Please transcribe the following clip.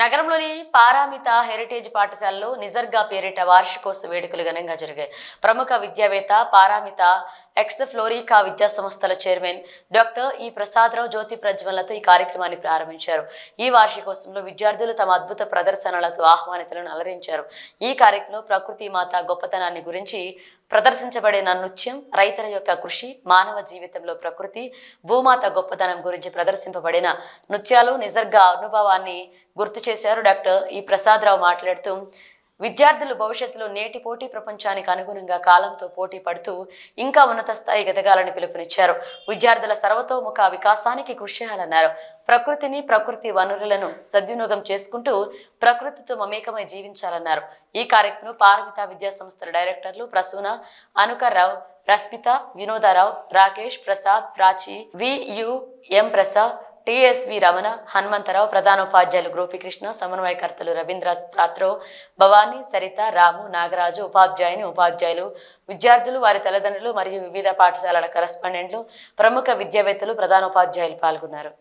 నగరంలోని పారామిత హెరిటేజ్ పాఠశాలలో నిజర్గా పేరిట వార్షికోత్సవ వేడుకలు ఘనంగా జరిగాయి. ప్రముఖ విద్యావేత్త పారామిత ఎక్స్ ఫ్లోరికా విద్యా సంస్థల చైర్మన్ డాక్టర్ ఈ ప్రసాదరావు జ్యోతి ప్రజ్వలతో ఈ కార్యక్రమాన్ని ప్రారంభించారు. ఈ వార్షికోత్సవంలో విద్యార్థులు తమ అద్భుత ప్రదర్శనలతో ఆహ్వానితులను అలరించారు. ఈ కార్యక్రమం ప్రకృతి మాత గొప్పతనాన్ని గురించి ప్రదర్శించబడిన నృత్యం రైతుల యొక్క కృషి మానవ జీవితంలో ప్రకృతి భూమాత గొప్పతనం గురించి ప్రదర్శింపబడిన నృత్యాలు నిజంగా అనుభవాన్ని గుర్తు చేశారు డాక్టర్ ఈ ప్రసాదరావు మాట్లాడుతూ విద్యార్థులు భవిష్యత్తులో నేటి పోటీ ప్రపంచానికి అనుగుణంగా కాలంతో పోటీ పడుతూ ఇంకా ఉన్నత స్థాయి ఎదగాలని పిలుపునిచ్చారు. విద్యార్థుల సర్వతోముఖ వికాసానికి కృషి చేయాలన్నారు. ప్రకృతిని ప్రకృతి వనరులను సద్వినియోగం చేసుకుంటూ ప్రకృతితో మమేకమై జీవించాలన్నారు. ఈ కార్యక్రమం పారమిత విద్యా సంస్థల డైరెక్టర్లు Prasuna Anukarrao Rasmita Vinodarao Rakesh Prasad Prachi V U M Prasad T S V Ramana Hanumantharao ప్రధానోపాధ్యాయులు గోపికృష్ణ సమన్వయకర్తలు రవీంద్ర పాత్రో భవానీ సరిత రాము నాగరాజు ఉపాధ్యాయుని ఉపాధ్యాయులు విద్యార్థులు వారి తల్లిదండ్రులు మరియు వివిధ పాఠశాలల కరస్పాండెంట్లు ప్రముఖ విద్యావేత్తలు ప్రధానోపాధ్యాయులు పాల్గొన్నారు.